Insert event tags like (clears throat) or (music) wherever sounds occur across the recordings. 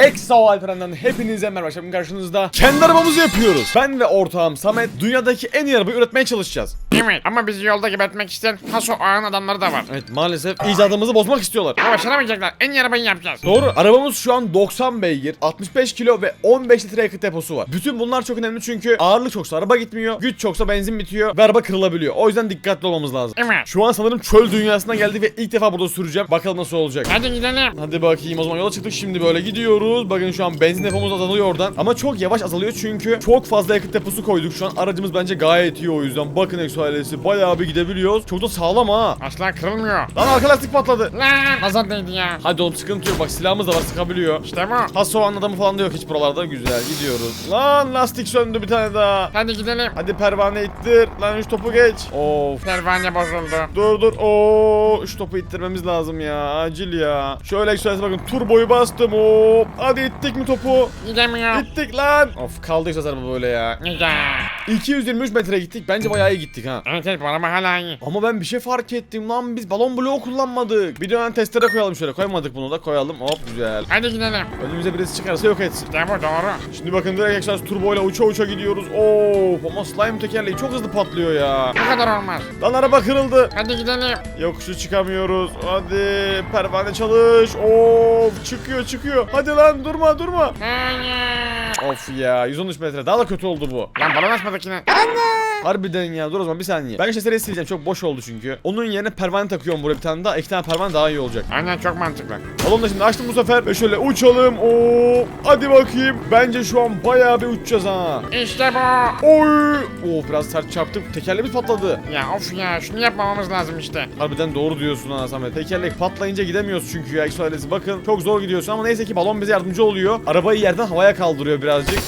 Exo Alperen'den hepinize merhaba. Şimdi karşınızda kendi arabamızı yapıyoruz. Ben ve ortağım Samet dünyadaki en iyi arabayı üretmeye çalışacağız. Evet ama bizi yolda gebertmek isteyen Haso ağın adamları da var. Evet maalesef icadımızı bozmak istiyorlar. Ama başaramayacaklar. En iyi arabayı yapacağız. Doğru. Arabamız şu an 90 beygir, 65 kilo ve 15 litre yakıt deposu var. Bütün bunlar çok önemli çünkü ağırlık çoksa araba gitmiyor, güç çoksa benzin bitiyor ve araba kırılabiliyor. O yüzden dikkatli olmamız lazım. Evet. Şu an sanırım çöl dünyasına geldik ve ilk defa burada süreceğim. Bakalım nasıl olacak. Hadi gidelim. Hadi bakayım o zaman yola çıktık şimdi böyle gidiyoruz. Bakın şu an benzin depomuz azalıyor oradan. Ama çok yavaş azalıyor çünkü çok fazla yakıt deposu koyduk şu an. Aracımız bence gayet iyi o yüzden. Bakın Exo ailesi bayağı bir gidebiliyoruz. Çok da sağlam ha. Asla kırılmıyor. Lan arka lastik patladı. Lan nazar değdi ya. Hadi oğlum sıkıntı yok bak silahımız da var sıkabiliyor. İşte bu. Hasovan adamı falan da yok hiç buralarda. Güzel gidiyoruz. Lan lastik söndü bir tane daha. Hadi gidelim. Hadi pervane ittir. Lan şu topu geç. Of. Pervane bozuldu. Dur dur. Oo, şu topu ittirmemiz lazım ya. Acil ya. Şöyle Exo'ya bakın turboyu bastım. Hop. Hadi ittik mi topu? Gidemiyorum. Gittik lan. Of kaldı araba böyle ya. Güzel. 223 metre gittik. Bence bayağı iyi gittik ha. Evet evet bu araba hala iyi. Ama ben bir şey fark ettim lan biz balon bloğu kullanmadık. Bir dönem testere koyalım şöyle. Koymadık bunu da koyalım. Hop güzel. Hadi gidelim. Önümüze birisi çıkarsa yok etsin. İşte bu doğru. Şimdi bakın direkt Exos turboyla uça uça gidiyoruz. Of ama slime tekerleği çok hızlı patlıyor ya. Bu kadar olmaz. Lan araba kırıldı. Hadi gidelim. Yokuşu çıkamıyoruz. Hadi pervane çalış. Of çıkıyor çıkıyor. Hadi lan durma durma. Hayır. Of ya 113 metre daha da kötü oldu bu. Lan balon ができない。あんな Harbiden ya dur o zaman bir saniye. Ben şesereyi sileceğim çok boş oldu çünkü. Onun yerine pervane takıyorum buraya bir tane daha. İki tane pervane daha iyi olacak. Aynen çok mantıklı. Balonu da şimdi açtım bu sefer ve şöyle uçalım. Oo, hadi bakayım. Bence şu an bayağı bir uçacağız ha. İşte bu. Oy! Oo biraz sert çarptık. Tekerleğimiz patladı. Ya of ya şunu yapmamamız lazım işte. Harbiden doğru diyorsun ha Samet. Tekerlek patlayınca gidemiyoruz çünkü ya Exo ailesi. Bakın çok zor gidiyorsun ama neyse ki balon bize yardımcı oluyor. Arabayı yerden havaya kaldırıyor birazcık.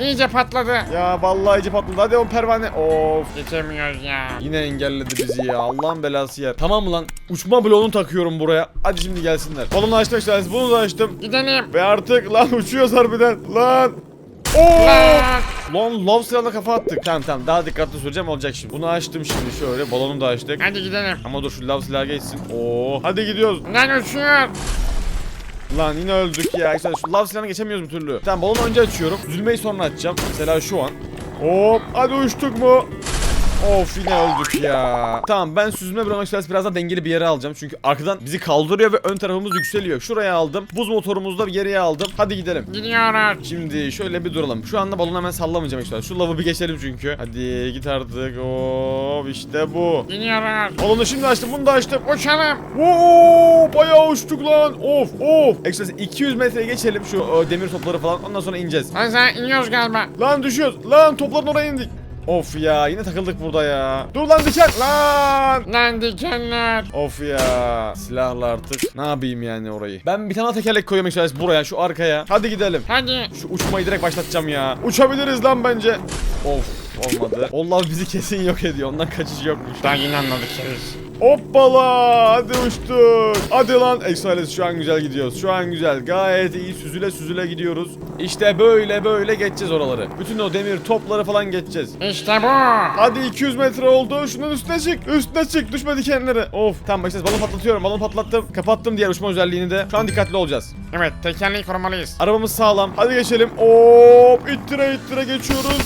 İyice patladı. Ya vallahi iyice patladı. Hadi o pervane. Of. Geçemiyoruz ya. Yine engelledi bizi ya. Allah'ın belası yer. Tamam mı lan? Uçma bloğunu takıyorum buraya. Hadi şimdi gelsinler. Balonu açtım Exo ailesi. Bunu da açtım. Gidelim. Ve artık lan uçuyoruz harbiden. Lan. Oo! Lan. Lan love silahına kafa attık. Tamam tamam daha dikkatli süreceğim olacak şimdi. Bunu açtım şimdi şöyle. Balonu da açtık. Hadi gidelim. Ama dur şu love silahı geçsin. Oo. Hadi gidiyoruz. Lan uçuyor. Lan yine öldük ya. Güzel. Şu love silahını geçemiyoruz bir türlü. Tamam balonu önce açıyorum. Üzülmeyi sonra açacağım. Mesela şu an. Hop. Hadi uçtuk mu? Of yine öldük ya. Tamam ben bırakmak istersen biraz daha dengeli bir yere alacağım. Çünkü arkadan bizi kaldırıyor ve ön tarafımız yükseliyor. Şuraya aldım. Buz motorumuzu da geriye aldım. Hadi gidelim. Gidiyoruz. Şimdi şöyle bir duralım. Şu anda balonu hemen sallamayacağım işte. Şu lavı bir geçelim çünkü. Hadi git artık. Hop işte bu. Gidiyoruz. Balonu şimdi açtım. Bunu da açtım. Uçalım. Oo, bayağı uçtuk lan. Of of. Ekstra 200 metreye geçelim şu o, demir topları falan. Ondan sonra ineceğiz. Sen iniyoruz galiba. Lan düşüyoruz. Lan topların oraya indik. Of ya yine takıldık burada ya. Dur lan diken. Lan. Lan dikenler. Of ya. Silahla artık. Ne yapayım yani orayı. Ben bir tane tekerlek koyuyorum ekstra buraya şu arkaya. Hadi gidelim. Hadi. Şu uçmayı direkt başlatacağım ya. Uçabiliriz lan bence. Of olmadı. Allah bizi kesin yok ediyor. Ondan kaçışı yokmuş. Daha yeni anladık keriz. Hoppala hadi uçtuk. Hadi lan Exoales şu an güzel gidiyoruz. Şu an güzel. Gayet iyi süzüle süzüle gidiyoruz. İşte böyle böyle geçeceğiz oraları. Bütün o demir topları falan geçeceğiz. İşte bu. Hadi 200 metre oldu. Şunun üstüne çık. Üstüne çık. Düşme dikenleri. Of. Tamam başlayacağız. Balon patlatıyorum. Balon patlattım. Kapattım diğer uçma özelliğini de. Şu an dikkatli olacağız. Evet tekerleği korumalıyız. Arabamız sağlam. Hadi geçelim. Hop. İttire ittire geçiyoruz.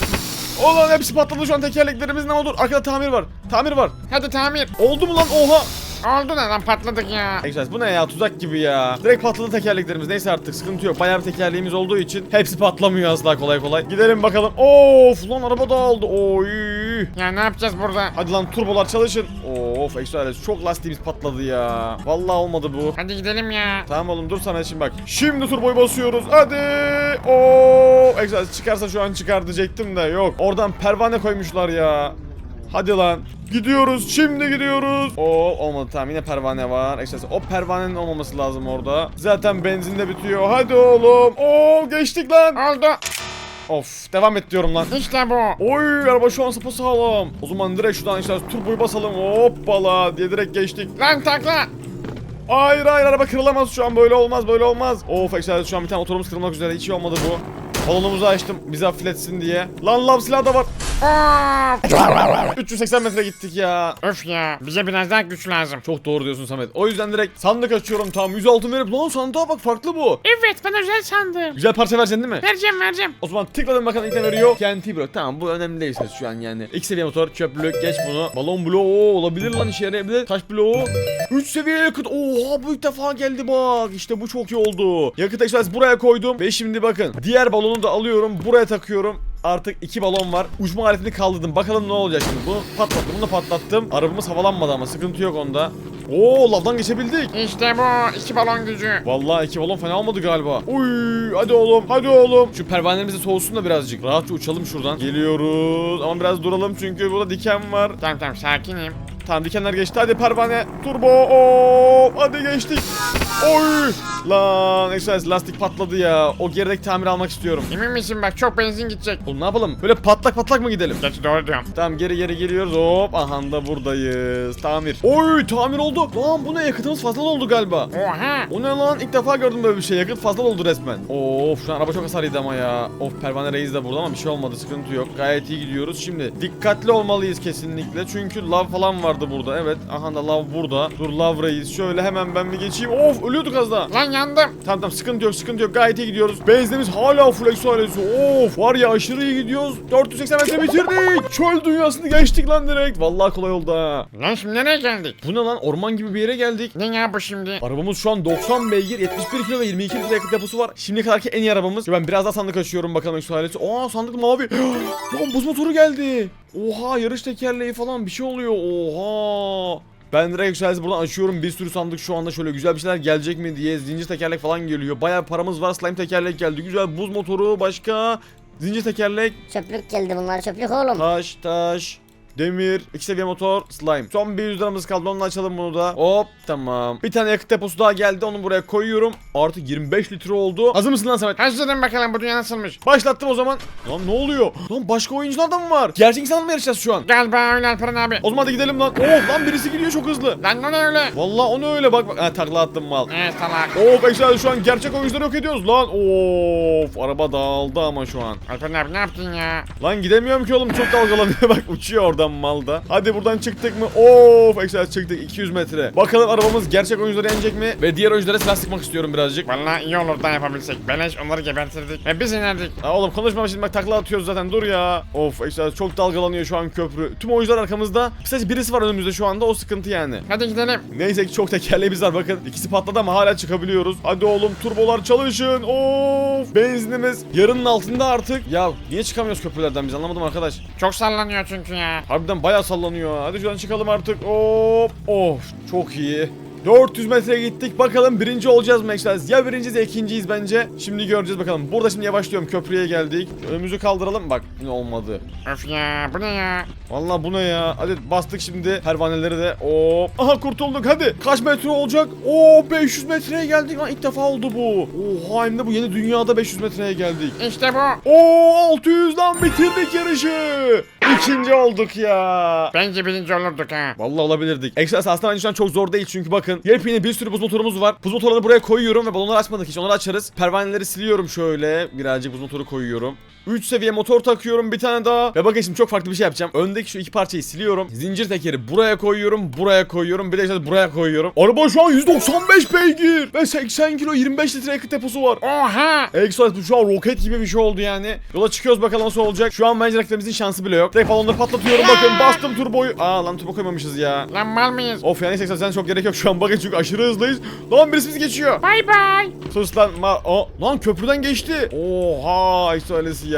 Ulan hepsi patladı şu an tekerleklerimiz ne olur? Arkada tamir var. Tamir var. Hadi tamir. Oldu mu lan? Oha. Oldu da lan patladık ya. Express bu ne ya tuzak gibi ya. Direkt patladı tekerleklerimiz neyse artık sıkıntı yok. Bayağı bir tekerleğimiz olduğu için hepsi patlamıyor asla kolay kolay. Gidelim bakalım. Of lan araba dağıldı. Oy. Ya ne yapacağız burada? Hadi lan turbolar çalışın. Of Express çok lastiğimiz patladı ya. Vallahi olmadı bu. Hadi gidelim ya. Tamam oğlum dur sana şimdi bak. Şimdi turboyu basıyoruz. Hadi. Oo, Express çıkarsa şu an çıkar diyecektim de yok. Oradan pervane koymuşlar ya. Hadi lan. Gidiyoruz. Şimdi gidiyoruz. Oo olmadı tamam yine pervane var. Ekstra o pervanenin olmaması lazım orada. Zaten benzin de bitiyor. Hadi oğlum. Oo geçtik lan. Oldu. Of devam et diyorum lan. İşte bu. Oy araba şu an sapasağlam. O zaman direkt şuradan işte turboyu basalım. Hoppala diye direkt geçtik. Lan takla. Hayır hayır araba kırılamaz şu an böyle olmaz böyle olmaz. Of ekstra şu an bir tane oturumuz kırılmak üzere hiç iyi olmadı bu. Balonumuzu açtım bizi hafifletsin diye. Lan lav silahı da var. Of. 380 metre gittik ya. Öf ya. Bize biraz daha güç lazım. Çok doğru diyorsun Samet. O yüzden direkt sandık açıyorum tam 100 altın verip lan sandığa bak farklı bu. Evet ben özel sandım. Güzel parça vereceksin değil mi? Vereceğim vereceğim. O zaman tıkladım bakalım ilk ne veriyor? TNT blok. Tamam bu önemli değil ses şu an yani. İlk seviye motor, çöplük, geç bunu. Balon bloğu olabilir lan işe yarayabilir. Taş bloğu. 3 seviye yakıt. Oha bu ilk defa geldi bak. İşte bu çok iyi oldu. Yakıt egzersiz buraya koydum. Ve şimdi bakın. Diğer balonu da alıyorum. Buraya takıyorum. Artık iki balon var. Uçma aletini kaldırdım. Bakalım ne olacak şimdi. Bunu patlattım. Bunu patlattım. Arabamız havalanmadı ama sıkıntı yok onda. Oo lavdan geçebildik. İşte bu. iki balon gücü. Vallahi iki balon fena olmadı galiba. Uy, hadi oğlum, hadi oğlum. Şu pervanelerimiz de soğusun da birazcık. Rahatça uçalım şuradan. Geliyoruz. Ama biraz duralım çünkü burada diken var. Tamam tamam sakinim. Tamam dikenler geçti. Hadi pervane. Turbo. Oo, hadi geçtik. Oy. Lan Express lastik patladı ya. O gerideki tamir almak istiyorum. Emin misin bak çok benzin gidecek. Oğlum ne yapalım? Böyle patlak patlak mı gidelim? Geç doğru diyorum. Tamam geri geri geliyoruz. Hop aha da buradayız. Tamir. Oy tamir oldu. Lan bu ne yakıtımız fazla oldu galiba. Oha. O ne lan? İlk defa gördüm böyle bir şey. Yakıt fazla oldu resmen. Of şu an araba çok hasarlıydı ama ya. Of pervane reis de burada ama bir şey olmadı. Sıkıntı yok. Gayet iyi gidiyoruz. Şimdi dikkatli olmalıyız kesinlikle. Çünkü lav falan vardı burada. Evet. Aha da lav burada. Dur lav reis. Şöyle hemen ben bir geçeyim. Of ölüyorduk az daha. Lan yandım. Tamam tamam sıkıntı yok sıkıntı yok gayet iyi gidiyoruz. Benzinimiz hala full eksualesi. Of var ya aşırı iyi gidiyoruz. 480 metre bitirdik. Çöl dünyasını geçtik lan direkt. Vallahi kolay oldu ha. Lan şimdi nereye geldik? Bu ne lan orman gibi bir yere geldik. Ne ya bu şimdi? Arabamız şu an 90 beygir, 71 kilo ve 22 litre yakıt deposu var. Şimdiye kadarki en iyi arabamız. Ben biraz daha sandık açıyorum bakalım eksu ailesi. Aa sandık mavi. (gasps) Lan buz motoru geldi. Oha yarış tekerleği falan bir şey oluyor. Oha. Ben direkt yükselsi buradan açıyorum. Bir sürü sandık şu anda şöyle güzel bir şeyler gelecek mi diye. Zincir tekerlek falan geliyor. Bayağı paramız var. Slime tekerlek geldi. Güzel buz motoru başka. Zincir tekerlek. Çöplük geldi bunlar çöplük oğlum. Taş taş. Demir, iki seviye motor, slime. Son bir 100 liramız kaldı. Onu açalım bunu da. Hop tamam. Bir tane yakıt deposu daha geldi. Onu buraya koyuyorum. Artık 25 litre oldu. Hazır mısın lan Samet? Hazırım bakalım bu dünya nasılmış. Başlattım o zaman. Lan ne oluyor? Lan başka oyuncular da mı var? Gerçek insanla mı yarışacağız şu an? Galiba öyle Alperen abi. O zaman hadi gidelim lan. Oh lan birisi gidiyor çok hızlı. Lan o ne öyle? Vallahi onu öyle bak bak. Ha takla attım mal. Evet salak. Of Eksel şu an gerçek oyuncuları yok ediyoruz lan. Of araba dağıldı ama şu an. Alperen abi ne yaptın ya? Lan gidemiyorum ki oğlum çok dalgalanıyor (laughs) bak uçuyor oradan malda. Hadi buradan çıktık mı? Of Excel çıktık 200 metre. Bakalım arabamız gerçek oyuncuları yenecek mi? Ve diğer oyunculara silah sıkmak istiyorum birazcık. Vallahi iyi olur da yapabilsek. Beleş onları gebertirdik. Ve biz inerdik. Ha oğlum konuşma şimdi bak takla atıyoruz zaten dur ya. Of Excel çok dalgalanıyor şu an köprü. Tüm oyuncular arkamızda. Sadece birisi var önümüzde şu anda o sıkıntı yani. Hadi gidelim. Neyse ki çok tekerleğimiz var bakın. İkisi patladı ama hala çıkabiliyoruz. Hadi oğlum turbolar çalışın. Of benzinimiz yarının altında artık. Ya niye çıkamıyoruz köprülerden biz anlamadım arkadaş. Çok sallanıyor çünkü ya. Harbiden bayağı sallanıyor. Hadi şuradan çıkalım artık. Hop. Of çok iyi. 400 metre gittik. Bakalım birinci olacağız mı Express? Ya birinciyiz ya ikinciyiz bence. Şimdi göreceğiz bakalım. Burada şimdi yavaşlıyorum. Köprüye geldik. Önümüzü kaldıralım. Bak ne olmadı. Öf ya bu ne ya? Vallahi bu ne ya? Hadi bastık şimdi pervaneleri de. Hop. Aha kurtulduk hadi. Kaç metre olacak? Oo 500 metreye geldik. Lan ilk defa oldu bu. Oha hem de bu yeni dünyada 500 metreye geldik. İşte bu. Oo 600 lan bitirdik yarışı. İkinci olduk ya. Bence birinci olurduk ha. Vallahi olabilirdik. Express aslında bence şu an çok zor değil çünkü bakın yepyeni bir sürü buz motorumuz var. Buz motorlarını buraya koyuyorum ve balonları açmadık hiç onları açarız. Pervaneleri siliyorum şöyle. Birazcık buz motoru koyuyorum. 3 seviye motor takıyorum bir tane daha. Ve bakın şimdi çok farklı bir şey yapacağım. Öndeki şu iki parçayı siliyorum. Zincir tekeri buraya koyuyorum. Buraya koyuyorum. Bir de işte buraya koyuyorum. Araba şu an 195 beygir. Ve 80 kilo 25 litre yakıt deposu var. Oha. Express bu şu an roket gibi bir şey oldu yani. Yola çıkıyoruz bakalım nasıl olacak. Şu an bence rakibimizin şansı bile yok. Direkt balonları patlatıyorum bakın bastım turboyu. Aa lan turbo koymamışız ya. Lan mal mıyız? Of yani 80 sen çok gerek yok şu an bakın çünkü aşırı hızlıyız. Lan birisi bizi geçiyor. Bay bay. Sus lan. Ma Aa, lan köprüden geçti. Oha Express ya.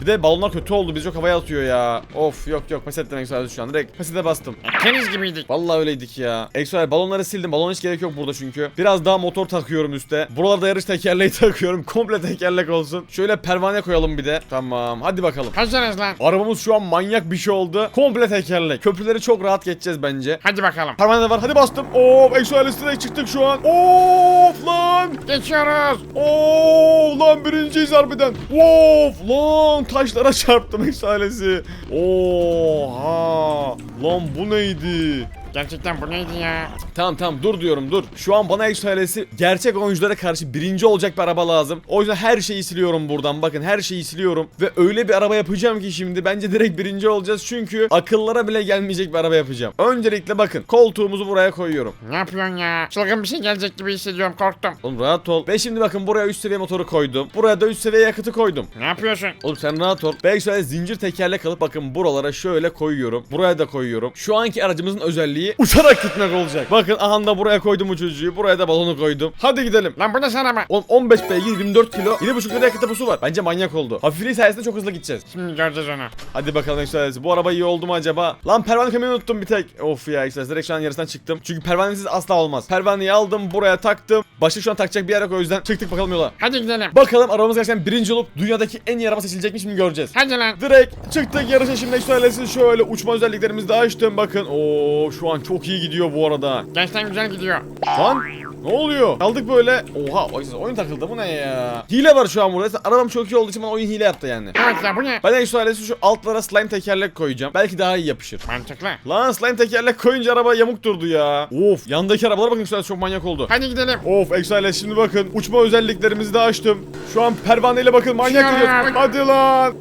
Bir de balonlar kötü oldu bizi çok havaya atıyor ya. Of yok yok pes ettim Express şu an. Direkt pesete bastım. Keniz gibiydik. Vallahi öyleydik ya. Express balonları sildim. Balon hiç gerek yok burada çünkü. Biraz daha motor takıyorum üste. Buralarda yarış tekerleği (laughs) takıyorum. Komple tekerlek olsun. Şöyle pervane koyalım bir de. Tamam. Hadi bakalım. Hazırız lan. Arabamız şu an manyak bir şey oldu. Komple tekerlek. Köprüleri çok rahat geçeceğiz bence. Hadi bakalım. Pervane de var. Hadi bastım. Of Exoales'e direkt çıktık şu an. Of lan. Geçiyoruz. Oo lan birinciyiz harbiden. Of lan taşlara çarptım (laughs) Exoales'i. Oha. Lan bu neydi? Gerçekten bu neydi ya? Tamam tamam dur diyorum dur. Şu an bana Exo ailesi gerçek oyunculara karşı birinci olacak bir araba lazım. O yüzden her şeyi siliyorum buradan. Bakın her şeyi siliyorum. Ve öyle bir araba yapacağım ki şimdi bence direkt birinci olacağız. Çünkü akıllara bile gelmeyecek bir araba yapacağım. Öncelikle bakın koltuğumuzu buraya koyuyorum. Ne yapıyorsun ya? Çılgın bir şey gelecek gibi hissediyorum korktum. Oğlum rahat ol. Ve şimdi bakın buraya üst seviye motoru koydum. Buraya da üst seviye yakıtı koydum. Ne yapıyorsun? Oğlum sen rahat ol. Belki şöyle zincir tekerlek alıp bakın buralara şöyle koyuyorum. Buraya da koyuyorum. Şu anki aracımızın özelliği uçarak gitmek olacak. Bakın aha da buraya koydum uçucuyu. Buraya da balonu koydum. Hadi gidelim. Lan bu ne sana mı? Oğlum 15 beygir 24 kilo 7,5 litre yakıt deposu var. Bence manyak oldu. Hafifliği sayesinde çok hızlı gideceğiz. Şimdi göreceğiz onu. Hadi bakalım Excelsior. Bu araba iyi oldu mu acaba? Lan pervane kemerini unuttum bir tek. Of ya Excelsior. Direkt şu an yarısından çıktım. Çünkü pervanesiz asla olmaz. Pervaneyi aldım buraya taktım. Başka şu an takacak bir yer yok o yüzden çıktık bakalım yola. Hadi gidelim. Bakalım arabamız gerçekten birinci olup dünyadaki en iyi araba seçilecek mi şimdi göreceğiz. Hadi lan. Direkt çıktık yarışa şimdi Excelsior şöyle uçma özelliklerimizi de açtım bakın. Oo şu an çok iyi gidiyor bu arada. Gerçekten güzel gidiyor. Lan ne oluyor? Kaldık böyle. Oha oyun- takıldı bu ne ya? Hile var şu an burada. Arabam çok iyi olduğu için bana oyun hile yaptı yani. Evet ya bu ne? Ben ailesi şu altlara slime tekerlek koyacağım. Belki daha iyi yapışır. Mantıklı. Lan slime tekerlek koyunca araba yamuk durdu ya. Of yandaki arabalara bakın Exo ailesi çok manyak oldu. Hadi gidelim. Of Exo ailesi şimdi bakın uçma özelliklerimizi de açtım. Şu an pervaneyle bakın manyak Ya. gidiyoruz. Hadi lan.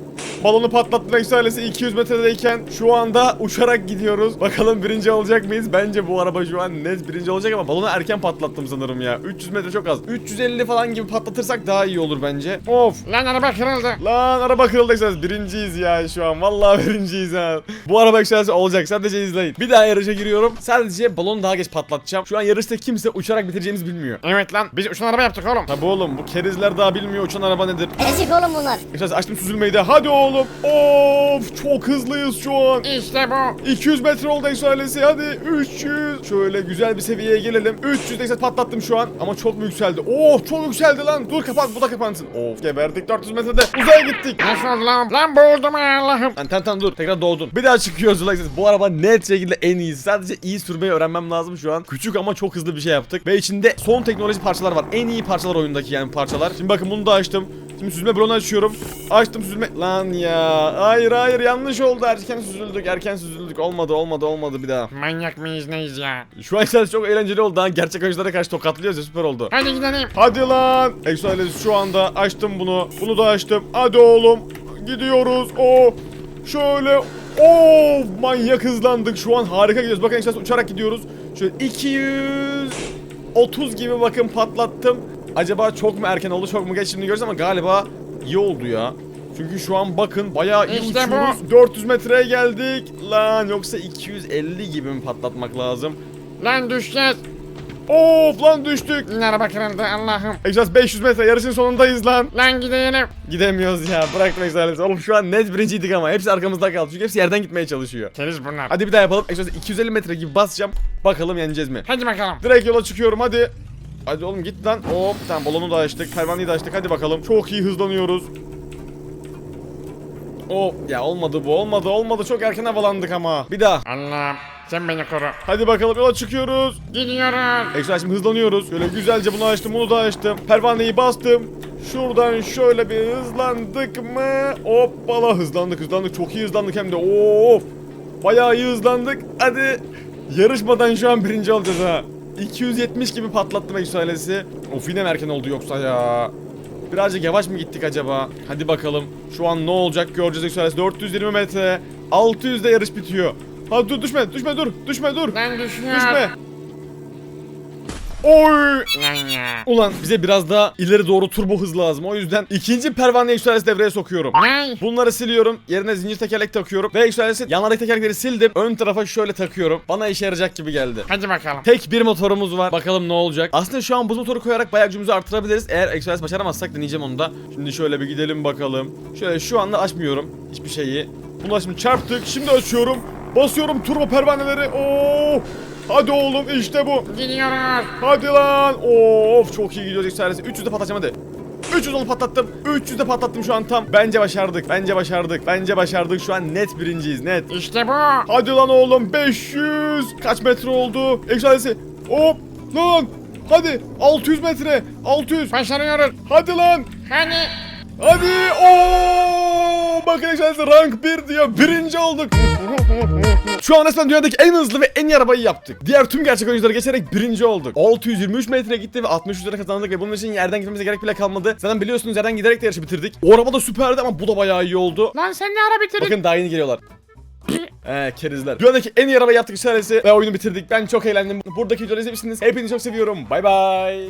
Balonu patlattım Exo ailesi 200 metredeyken şu anda uçarak gidiyoruz. Bakalım birinci olacak mıyız? Bence bu araba şu an net birinci olacak ama balonu erken patlattım sanırım ya. 300 metre çok az. 350 falan gibi patlatırsak daha iyi olur bence. Of. Lan araba kırıldı. Lan araba kırıldı Express. Birinciyiz ya şu an. Vallahi (laughs) birinciyiz ha. Bu araba Express olacak. Sadece izleyin. Bir daha yarışa giriyorum. Sadece balonu daha geç patlatacağım. Şu an yarışta kimse uçarak bitireceğimizi bilmiyor. Evet lan biz uçan araba yaptık oğlum. Tabi oğlum bu kerizler daha bilmiyor uçan araba nedir. Ezik oğlum bunlar. Express açtım süzülmeyi de. Hadi oğlum. Of çok hızlıyız şu an. İşte bu. 200 metre oldu ailesi hadi 300 Şöyle güzel bir seviyeye gelelim 300 Exo patlattım şu an ama çok mu yükseldi Oh çok yükseldi lan dur kapat bu da kapansın Of geberdik 400 metrede uzaya gittik Nasıl lan? Lan boğuldum ay Allah'ım. Lan tamam tamam dur tekrar doğdun. Bir daha çıkıyoruz Lexus. Bu araba net şekilde en iyisi. Sadece iyi sürmeyi öğrenmem lazım şu an. Küçük ama çok hızlı bir şey yaptık. Ve içinde son teknoloji parçalar var. En iyi parçalar oyundaki yani parçalar. Şimdi bakın bunu da açtım. Şimdi süzme bloğunu açıyorum. Açtım süzme. Lan ya. Hayır hayır yanlış oldu. Erken süzüldük. Erken süzüldük. Olmadı olmadı olmadı bir daha. Manyak mıyız neyiz ya? Şu an işte çok eğlenceli oldu. Ha. Gerçek oyunculara karşı tokatlıyoruz ya süper oldu. Hadi gidelim. Hadi lan. Exo ailesi şu anda açtım bunu. Bunu da açtım. Hadi oğlum. Gidiyoruz. O şöyle o manyak hızlandık. Şu an harika gidiyoruz. Bakın Exo uçarak gidiyoruz. Şöyle 230 gibi bakın patlattım. Acaba çok mu erken oldu çok mu geç şimdi göreceğiz ama galiba iyi oldu ya. Çünkü şu an bakın bayağı iyi İşte bu. uçuyoruz. 400 metreye geldik. Lan yoksa 250 gibi mi patlatmak lazım? Lan düşeceğiz. Of lan düştük. Araba kırıldı Allah'ım. Exos 500 metre yarışın sonundayız lan. Lan gidelim. Gidemiyoruz ya bırakma Excelsior. Oğlum şu an net birinciydik ama hepsi arkamızda kaldı. Çünkü hepsi yerden gitmeye çalışıyor. Keriz bunlar. Hadi bir daha yapalım. Excelsior 250 metre gibi basacağım. Bakalım yeneceğiz mi? Hadi bakalım. Direkt yola çıkıyorum hadi. Hadi oğlum git lan. Hop tamam balonu da açtık. Pervaneyi de açtık. Hadi bakalım. Çok iyi hızlanıyoruz. Hop ya olmadı bu olmadı olmadı çok erken havalandık ama. Bir daha. Allah'ım sen beni koru. Hadi bakalım yola çıkıyoruz. Gidiyoruz. Extra şimdi hızlanıyoruz. Şöyle güzelce bunu açtım, bunu da açtım. Pervaneyi bastım. Şuradan şöyle bir hızlandık mı? Hoppala hızlandık hızlandık. Çok iyi hızlandık hem de. Of. Bayağı iyi hızlandık. Hadi. Yarışmadan şu an birinci olacağız ha. 270 gibi patlattım ailesi. Of yine mi erken oldu yoksa ya? Birazcık yavaş mı gittik acaba? Hadi bakalım. Şu an ne olacak göreceğiz ailesi. 420 metre. 600'de yarış bitiyor. Hadi dur düşme düşme dur düşme dur. Lan düşüyor. Düşme. Oy! Ulan bize biraz daha ileri doğru turbo hız lazım. O yüzden ikinci pervane yükselesi devreye sokuyorum. Bunları siliyorum. Yerine zincir tekerlek takıyorum. Ve yükselesi yanlardaki tekerlekleri sildim. Ön tarafa şöyle takıyorum. Bana işe yarayacak gibi geldi. Hadi bakalım. Tek bir motorumuz var. Bakalım ne olacak. Aslında şu an buz motoru koyarak bayağı gücümüzü artırabiliriz. Eğer Express başaramazsak deneyeceğim onu da. Şimdi şöyle bir gidelim bakalım. Şöyle şu anda açmıyorum hiçbir şeyi. Bunu şimdi çarptık. Şimdi açıyorum. Basıyorum turbo pervaneleri. Oo! Hadi oğlum işte bu. Gidiyoruz. Hadi lan. Of çok iyi gidiyoruz Express. 300'de patlatacağım hadi. 300 onu patlattım. 300'de patlattım şu an tam. Bence başardık. Bence başardık. Bence başardık. Şu an net birinciyiz net. İşte bu. Hadi lan oğlum 500. Kaç metre oldu? Ekstralesi. Hop lan. Hadi 600 metre. 600. Başarıyoruz. Hadi lan. Hadi. Hadi. Oo Bakın arkadaşlar rank 1 diyor. Birinci olduk. Şu an resmen dünyadaki en hızlı ve en iyi arabayı yaptık. Diğer tüm gerçek oyuncuları geçerek birinci olduk. 623 metre gitti ve 63 lira kazandık ve bunun için yerden gitmemize gerek bile kalmadı. Zaten biliyorsunuz yerden giderek de yarışı bitirdik. O araba da süperdi ama bu da bayağı iyi oldu. Lan sen ne ara bitirdin? Bakın daha yeni geliyorlar. Eee (clears throat) kerizler. Dünyadaki en iyi arabayı yaptık işareti ve oyunu bitirdik. Ben çok eğlendim. Buradaki videoları izlemişsiniz. Hepinizi çok seviyorum. Bay bay.